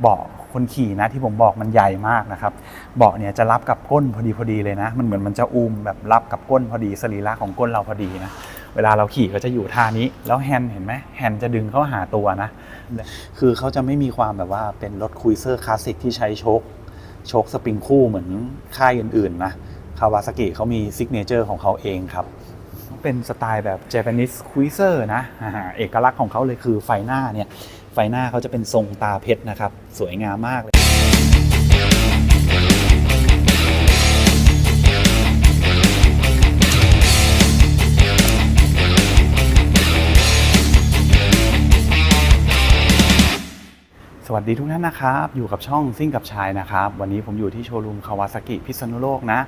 เบาะคนขี่นะที่ผมบอกมันใหญ่มากนะครับ เบาะเนี่ยจะรับกับก้นพอดีพอดีเลยนะ มันเหมือนมันจะอุ้มแบบรับกับก้นพอดีสรีระของก้นเราพอดีนะเวลาเราขี่ก็จะอยู่ท่านี้ แล้วแฮนด์เห็นไหมแฮนด์จะดึงเข้าหาตัวนะ คือเขาจะไม่มีความแบบว่าเป็นรถคุยเซอร์คลาสสิกที่ใช้โชคโชคสปริงคู่เหมือนค่ายอื่นๆนะคาวาซากิเขามีซิกเนเจอร์ของเขาเองครับเป็นสไตล์แบบ Japanese Cruiser นะ เอกลักษณ์ของเขาเลยคือไฟหน้าเนี่ย ไฟหน้าเขาจะเป็นทรงตาเพชรนะครับ สวยงามมากเลย วัสดีทุกท่านนะครับ อยู่กับช่องซิ่งกับชายนะครับ วันนี้ผมอยู่ที่โชว์รูมคาวาซากิพิษณุโลกนะ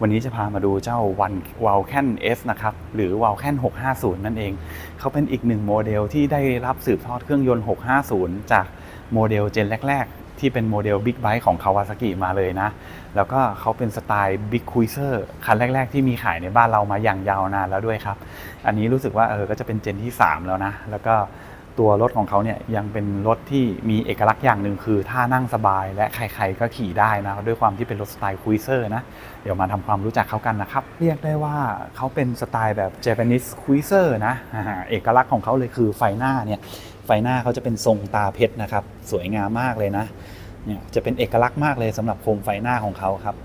วันนี้จะพามาดูเจ้าวันว l ลแคน S นะครับ หรือว l ลแคน650 นั่นเอง เขาเป็นอีกหนึ่งโมเดลที่ได้รับสืบทอดเครื่องยนต์ 650 จากโมเดลเจนแรก ๆ ที่เป็นโมเดลบิ๊กไบค์ของคาวาซากิมาเลยนะ แล้วก็เขาเป็นสไตล์บิ๊กคุยเซอร์คันแรก ๆ ที่มีขายในบ้านเรามาอย่างยาวนานแล้วด้วยครับ อันนี้รู้สึกว่าเออก็จะเป็นเจนที่ 3 แล้วนะ แล้วก็ ตัวรถของเขาเนี่ยยังเป็นรถที่มีเอกลักษณ์อย่างหนึ่งคือท่านั่งสบายและใครๆก็ขี่ได้นะด้วยความที่เป็นรถสไตล์คุยเซอร์นะเดี๋ยวมาทำความรู้จักเขากันนะครับ เรียกได้ว่าเขาเป็นสไตล์แบบ Japanese Cruiser นะเอกลักษณ์ของเขาเลยคือไฟหน้าเนี่ยไฟหน้าเขาจะเป็นทรงตาเพชรนะครับ สวยงามมากเลยนะเนี่ยจะเป็นเอกลักษณ์มากเลยสำหรับโคมไฟหน้าของเขาครับ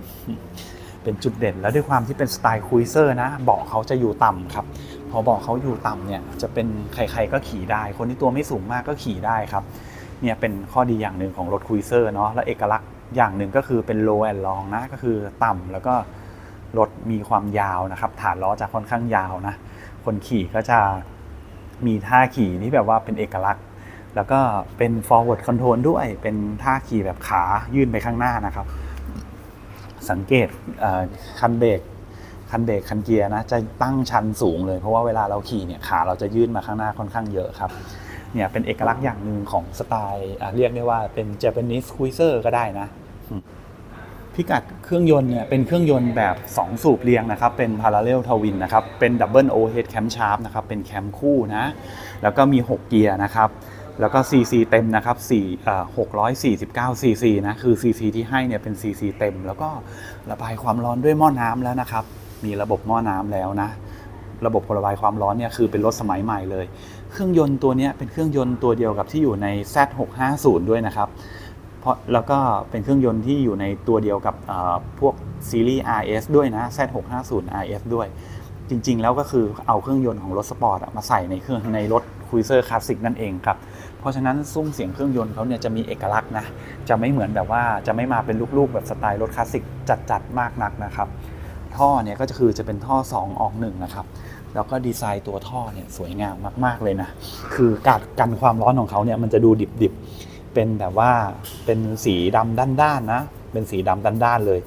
เป็นจุดเด่นแล้วด้วยความที่เป็นสไตล์คุยเซอร์นะเบาะเขาจะอยู่ต่ำครับ พอบาะเขาอยู่ต่ำเนี่ยจะเป็นใครๆก็ขี่ได้ คนที่ตัวไม่สูงมากก็ขี่ได้ครับเนี่ยเป็นข้อดีอย่างหนึ่งของรถคุยเซอร์เนาะและเอกลักษณ์อย่างหนึ่งก็คือเป็น low and long นะก็คือต่ำแล้วก็รถมีความยาวนะครับ ฐานล้อจะค่อนข้างยาวนะคนขี่ก็จะมีท่าขี่ที่แบบว่าเป็นเอกลักษณ์ แล้วก็เป็น forward control ด้วยเป็นท่าขี่แบบขายื่นไปข้างหน้านะครับ สังเกตคันเบรก คันเบรกคันเกียร์นะจะตั้งชันสูงเลยเพราะว่าเวลาเราขี่เนี่ยขาเราจะยื่นมาข้างหน้าค่อนข้างเยอะครับเนี่ยเป็นเอกลักษณ์อย่างหนึ่งของสไตล์เรียกได้ว่าเป็น Japanese Cruiser ก็ได้นะพิกัดเครื่องยนต์เนี่ยเป็นเครื่องยนต์แบบ 2 สูบเรียงนะครับ เป็น Parallel Twin นะครับ เป็น Double Overhead Camshaft นะครับ เป็นแคมคู่นะ แล้วก็มี 6 เกียร์นะครับ แล้วก็ CC เต็มนะครับ4อ่า649 CC นะ คือ CC ที่ให้เนี่ยเป็น CC เต็ม แล้วก็ระบายความร้อนด้วยหม้อน้ำแล้วนะครับ มีระบบหม้อน้ำแล้วนะ ระบบระบายความร้อนเนี่ยคือเป็นรถสมัยใหม่เลย เครื่องยนต์ตัวนี้เป็นเครื่องยนต์ตัวเดียวกับที่อยู่ใน Z650 ด้วยนะครับเพราะแล้วก็เป็นเครื่องยนต์ที่อยู่ในตัวเดียวกับพวกซีรีส์ RS ด้วยนะ Z650 RS ด้วย จริง ๆ แล้วก็คือเอาเครื่องยนต์ของรถสปอร์ตมาใส่ในเครื่องในรถคุยเซอร์คลาสสิกนั่นเองครับเพราะฉะนั้นซุ้มเสียงเครื่องยนต์เขาเนี่ยจะมีเอกลักษณ์นะจะไม่เหมือนแบบว่าจะไม่มาเป็นลูกๆ แบบสไตล์รถคลาสสิกจัดๆมากนักนะครับ ท่อเนี่ยก็จะคือจะเป็นท่อ 2 ออก1นะครับแล้วก็ดีไซน์ตัวท่อเนี่ยสวยงามมาก ๆ เลยนะ คือการกันความร้อนของเขาเนี่ยมันจะดูดิบๆ เป็นแบบว่าเป็นสีดำด้านๆนะ เป็นสีดำด้านๆเลย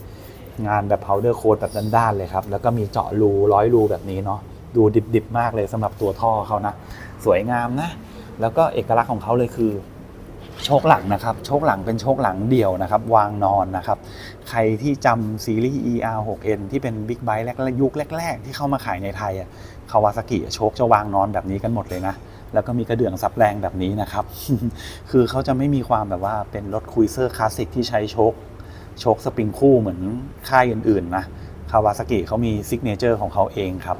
งานแบบ powder coat แบบด้านๆเลยครับ แล้วก็มีเจาะรูร้อยรูแบบนี้เนาะ ดูดิบๆ มากเลยสำหรับตัวท่อเขานะ สวยงามนะ แล้วก็เอกลักษณ์ของเขาเลยคือ โชคหลังนะครับโชคหลังเป็นโชคหลังเดี่ยวนะครับ วางนอนนะครับ ใครที่จำซีรีส์ ER6N ที่เป็นบิ๊กไบค์แรกยุคแรก ๆ ที่เข้ามาขายในไทยอะคาวาซากิโชคจะวางนอนแบบนี้กันหมดเลยนะ แล้วก็มีกระเดื่องซับแรงแบบนี้นะครับ คือเขาจะไม่มีความแบบว่าเป็นรถคุยเซอร์คลาสสิกที่ใช้โชคโชคสปริงคู่เหมือนค่ายอื่นๆนะคาวาซากิเขามีซิกเนเจอร์ของเขาเองครับ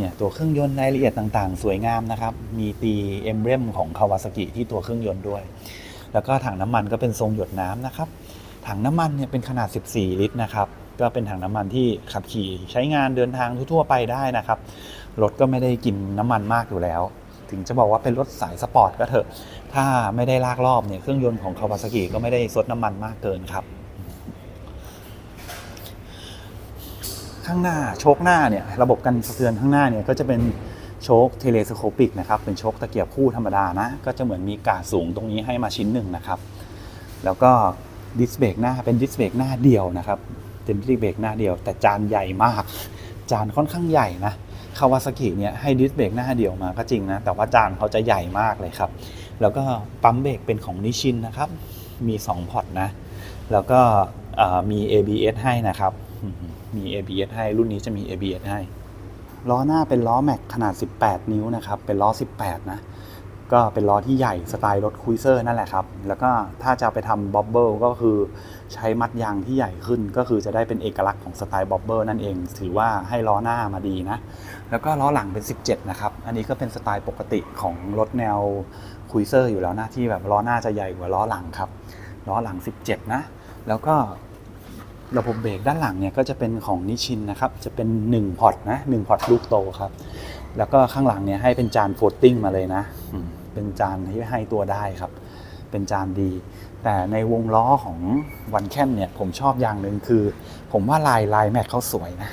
เนี่ยตัวเครื่องยนต์รายละเอียดต่างๆ สวยงามนะครับ มีตีเอ็มเบรมของคาวาซากิที่ตัวเครื่องยนต์ด้วย แล้วก็ถังน้ำมันก็เป็นทรงหยดน้ำนะครับ ถังน้ำมันเนี่ยเป็นขนาด 14 ลิตรนะครับ ก็เป็นถังน้ำมันที่ขับขี่ใช้งานเดินทางทั่วๆไปได้นะครับ รถก็ไม่ได้กินน้ำมันมากอยู่แล้ว ถึงจะบอกว่าเป็นรถสายสปอร์ตก็เถอะ ถ้าไม่ได้ลากรอบเนี่ยเครื่องยนต์ของคาวาซากิก็ไม่ได้ซดน้ำมันมากเกินครับ ข้างหน้าโชคหน้าเนี่ยระบบกันสะเทือนข้างหน้าเนี่ยก็จะเป็นโชคเทเลสโคปิกนะครับเป็นโชคตะเกียบคู่ธรรมดานะก็จะเหมือนมีกาดสูงตรงนี้ให้มาชิ้นหนึ่งนะครับ แล้วก็ดิสเบรกหน้าเป็นดิสเบรกหน้าเดียวนะครับเป็นดิสเบรกหน้าเดียว แต่จานใหญ่มาก จานค่อนข้างใหญ่นะคาวาซากิเนี่ยให้ดิสเบรกหน้าเดียวมาก็จริงนะแต่ว่าจานเขาจะใหญ่มากเลยครับ แล้วก็ปั๊มเบรกเป็นของนิชินนะครับมี 2 พอร์ตนะ แล้วก็มี ABS ให้นะครับ มี ABS ให้รุ่นนี้จะมี ABS ให้ ล้อหน้าเป็นล้อแม็กขนาด 18 นิ้วนะครับ เป็นล้อ 18 นะ ก็เป็นล้อที่ใหญ่สไตล์รถคุยเซอร์นั่นแหละครับ แล้วก็ถ้าจะไปทำบ็อบเบิลก็คือใช้มัดยางที่ใหญ่ขึ้น ก็คือจะได้เป็นเอกลักษณ์ของสไตล์บ็อบเบิลนั่นเอง ถือว่าให้ล้อหน้ามาดีนะ แล้วก็ล้อหลังเป็น 17 นะครับ อันนี้ก็เป็นสไตล์ปกติของรถแนวคุยเซอร์อยู่แล้วนะที่แบบล้อหน้าจะใหญ่กว่าล้อหลังครับ ล้อหลัง 17 นะ แล้วก็ ระบบเบรกด้านหลังเนี่ยก็จะเป็นของนิชินนะครับ จะเป็น1พอร์ตนะ1พอร์ตลูกโตครับ แล้วก็ข้างหลังเนี่ยให้เป็นจานโฟลตติ้งมาเลยนะ เป็นจานที่ให้ตัวได้ครับ เป็นจานดี แต่ในวงล้อของวันแคนเนี่ยผมชอบอย่างหนึ่งคือ ผมว่าลายลายแม็กเขาสวยนะ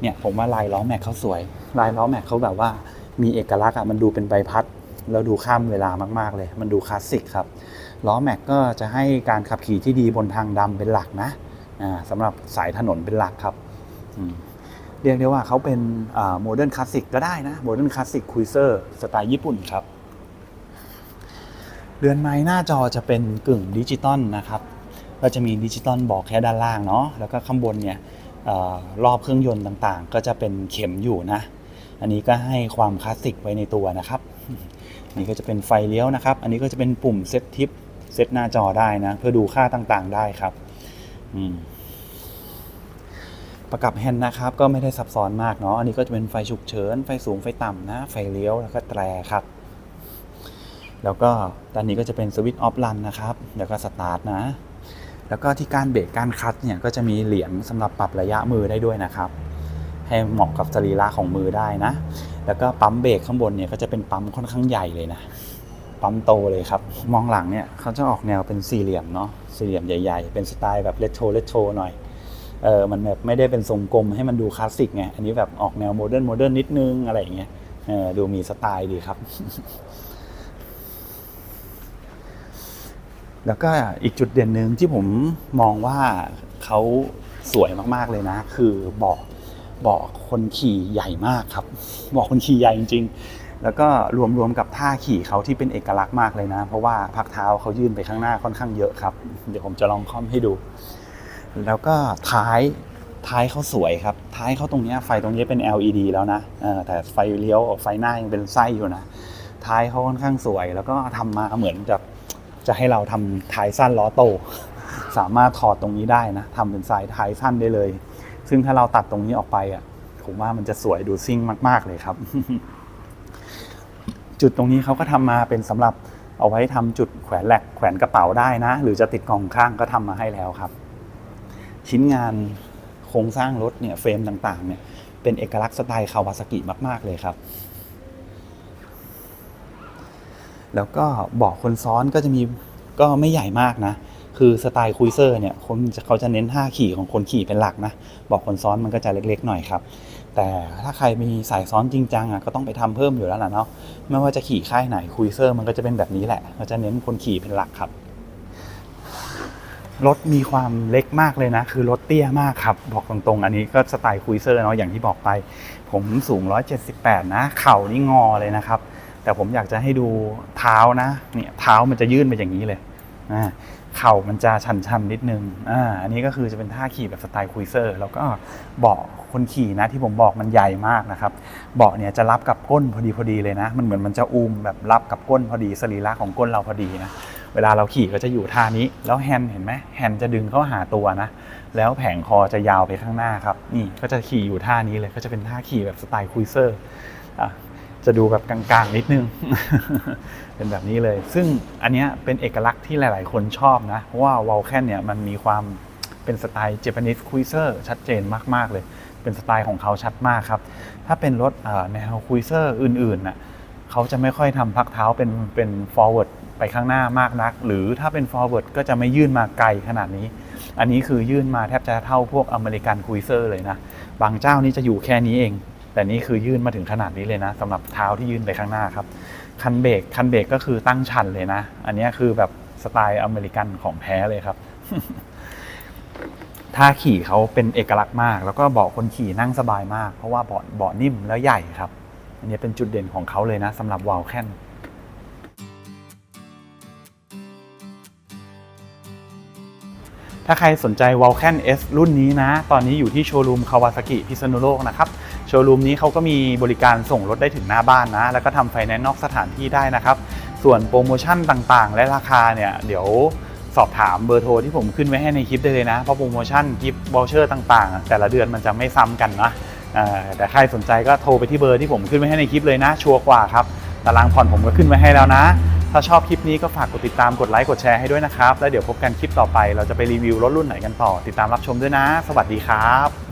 เนี่ยผมว่าลายล้อแม็กเขาสวย ลายล้อแม็กเขาแบบว่ามีเอกลักษณ์อะมันดูเป็นใบพัดแล้วดูข้ามเวลามาก ๆ เลย มันดูคลาสสิกครับ ล้อแม็กก็จะให้การขับขี่ที่ดีบนทางดำเป็นหลักนะ สำหรับสายถนนเป็นหลักครับเรียกได้ว่าเขาเป็นโมเดิร์นคลาสสิกก็ได้นะโมเดิร์นคลาสสิกคุยเซอร์สไตล์ญี่ปุ่นครับ เรือนไม้หน้าจอจะเป็นกึ่งดิจิตอลนะครับ ก็จะมีดิจิตอลบอกแค่ด้านล่างเนาะแล้วก็ข้างบนเนี่ยอรอบเครื่องยนต์ต่างๆ ก็จะเป็นเข็มอยู่นะ อันนี้ก็ให้ความคลาสสิกไว้ในตัวนะครับนี่ก็จะเป็นไฟเลี้ยวนะครับ อันนี้ก็จะเป็นปุ่มเซตทิปเซตหน้าจอได้นะ เพื่อดูค่าต่างๆ ได้ครับ ประกับแฮนด์นะครับ ก็ไม่ได้ซับซ้อนมากเนาะอันนี้ก็จะเป็นไฟฉุกเฉิน ไฟสูงไฟต่ำนะ ไฟเลี้ยวแล้วก็แตรครับ แล้วก็ด้านนี้ก็จะเป็นสวิตช์ออฟรันนะครับแล้วก็สตาร์ทนะ แล้วก็ที่การเบรกการคัดเนี่ยก็จะมีเหรียญสำหรับปรับระยะมือได้ด้วยนะครับ ให้เหมาะกับสรีระของมือได้นะ แล้วก็ปั๊มเบรกข้างบนเนี่ยก็จะเป็นปั๊มค่อนข้างใหญ่เลยนะ ปั๊มโตเลยครับ มองหลังเนี่ยเขาจะออกแนวเป็นสี่เหลี่ยมเนาะสี่เหลี่ยมใหญ่ ๆ เป็นสไตล์แบบเลโทรเลโทรหน่อยเออมันแบบไม่ได้เป็นทรงกลมให้มันดูคลาสสิกไงอันนี้แบบออกแนวโมเดิร์นโมเดิร์นนิดนึงอะไรอย่างเงี้ยเออดูมีสไตล์ดีครับ แล้วก็อีกจุดเด่นหนึ่งที่ผมมองว่าเขาสวยมากๆเลยนะ คือเบาะเบาะคนขี่ใหญ่มากครับเบาะคนขี่ใหญ่จริงๆ แล้วก็รวมๆกับท่าขี่เขาที่เป็นเอกลักษณ์มากเลยนะ เพราะว่าพักเท้าเขายื่นไปข้างหน้าค่อนข้างเยอะครับ เดี๋ยวผมจะลองค่อมให้ดู แล้วก็ท้ายท้ายเขาสวยครับ ท้ายเขาตรงนี้ไฟตรงนี้เป็น LED แล้วนะแต่ไฟเลี้ยวไฟหน้ายังเป็นไส้อยู่นะ ท้ายเขาค่อนข้างสวย แล้วก็ทำมาเหมือนจะจะให้เราทำท้ายสั้นล้อโต สามารถถอดตรงนี้ได้นะทำเป็นสายท้ายสั้นได้เลย ซึ่งถ้าเราตัดตรงนี้ออกไปอะผมว่ามันจะสวยดูซิ่งมาก ๆเลยครับ จุดตรงนี้เขาก็ทำมาเป็นสำหรับเอาไว้ทำจุดแขวนแหลกแขวนกระเป๋าได้นะ หรือจะติดกล่องข้างก็ทำมาให้แล้วครับ ชิ้นงานโครงสร้างรถเนี่ยเฟรมต่างๆเนี่ยเป็นเอกลักษณ์สไตล์คาวาซากิมาก ๆ เลยครับ แล้วก็เบาะคนซ้อนก็จะมีก็ไม่ใหญ่มากนะ คือสไตล์คุยเซอร์เนี่ยคนเขาจะเน้นท่าขี่ของคนขี่เป็นหลักนะเบาะคนซ้อนมันก็จะเล็ก ๆ หน่อยครับ แต่ถ้าใครมีสายซ้อนจริงจังอะก็ต้องไปทำเพิ่มอยู่แล้วล่ะเนาะไม่ว่าจะขี่ค่ายไหนคุยเซอร์มันก็จะเป็นแบบนี้แหละก็จะเน้นคนขี่เป็นหลักครับรถมีความเล็กมากเลยนะ คือรถเตี้ยมากครับ บอกตรงๆ อันนี้ก็สไตล์คุยเซอร์เนาะอย่างที่บอกไป ผมสูง 178 นะ เข่านี่งอเลยนะครับ แต่ผมอยากจะให้ดูเท้านะเนี่ยเท้ามันจะยื่นไปอย่างนี้เลย เข่ามันจะชันๆนิดนึงอ่าอันนี้ก็คือจะเป็นท่าขี่แบบสไตล์คุยเซอร์ แล้วก็เบาะคนขี่นะที่ผมบอกมันใหญ่มากนะครับ เบาะเนี่ยจะรับกับก้นพอดีพอดีเลยนะ มันเหมือนมันจะอุ้มแบบรับกับก้นพอดีสรีระของก้นเราพอดีนะเวลาเราขี่ก็จะอยู่ท่านี้ แล้วแฮนด์เห็นไหมแฮนด์จะดึงเข้าหาตัวนะ แล้วแผงคอจะยาวไปข้างหน้าครับ นี่ก็จะขี่อยู่ท่านี้เลย ก็จะเป็นท่าขี่แบบสไตล์คุยเซอร์อะ จะดูแบบกลางๆนิดนึง เป็นแบบนี้เลย ซึ่งอันนี้เป็นเอกลักษณ์ที่หลาย ๆ คนชอบนะ เพราะว่าวอลแคนเนี่ยมันมีความเป็นสไตล์เจแปนิสคุยเซอร์ชัดเจนมาก ๆ เลย เป็นสไตล์ของเขาชัดมากครับ ถ้าเป็นรถแนวคุยเซอร์อื่นๆน่ะเขาจะไม่ค่อยทำพักเท้าเป็นเป็น forward ไปข้างหน้ามากนัก หรือถ้าเป็น forward ก็จะไม่ยื่นมาไกลขนาดนี้ อันนี้คือยื่นมาแทบจะเท่าพวกอเมริกันคุยเซอร์เลยนะ บางเจ้านี่จะอยู่แค่นี้เอง แต่นี่คือยื่นมาถึงขนาดนี้เลยนะสำหรับเท้าที่ยื่นไปข้างหน้าครับ คันเบรกคันเบรกก็คือตั้งชันเลยนะ อันนี้คือแบบสไตล์อเมริกันของแท้เลยครับท่าขี่เขาเป็นเอกลักษณ์มาก แล้วก็เบาะคนขี่นั่งสบายมาก เพราะว่าเบาะเบาะนิ่มแล้วใหญ่ครับ อันนี้เป็นจุดเด่นของเขาเลยนะสำหรับวาลแคนถ้าใครสนใจ v a l c a n S รุ่นนี้นะ ตอนนี้อยู่ที่โชว์รูมคาวาซากิพิษณุโลกนะครับ โชว์รูมนี้เขาก็มีบริการส่งรถได้ถึงหน้าบ้านนะ แล้วก็ทำไฟแนนซ์นอกสถานที่ได้นะครับ ส่วนโปรโมชั่นต่างๆ และราคาเนี่ยเดี๋ยวสอบถามเบอร์โทรที่ผมขึ้นไว้ให้ในคลิปได้เลยนะ เพราะโปรโมชั่นกิฟต์วอลเชอร์ต่างๆ แต่ละเดือนมันจะไม่ซ้ำกันนะแต่ใครสนใจก็โทรไปที่เบอร์ที่ผมขึ้นไว้ให้ในคลิปเลยนะ ชัวร์กว่าครับ ตารางผ่อนผมก็ขึ้นไว้ให้แล้วนะ ถ้าชอบคลิปนี้ก็ฝากกดติดตาม กดไลค์ กดแชร์ให้ด้วยนะครับ แล้วเดี๋ยวพบกันคลิปต่อไป เราจะไปรีวิวรถรุ่นไหนกันต่อ ติดตามรับชมด้วยนะ สวัสดีครับ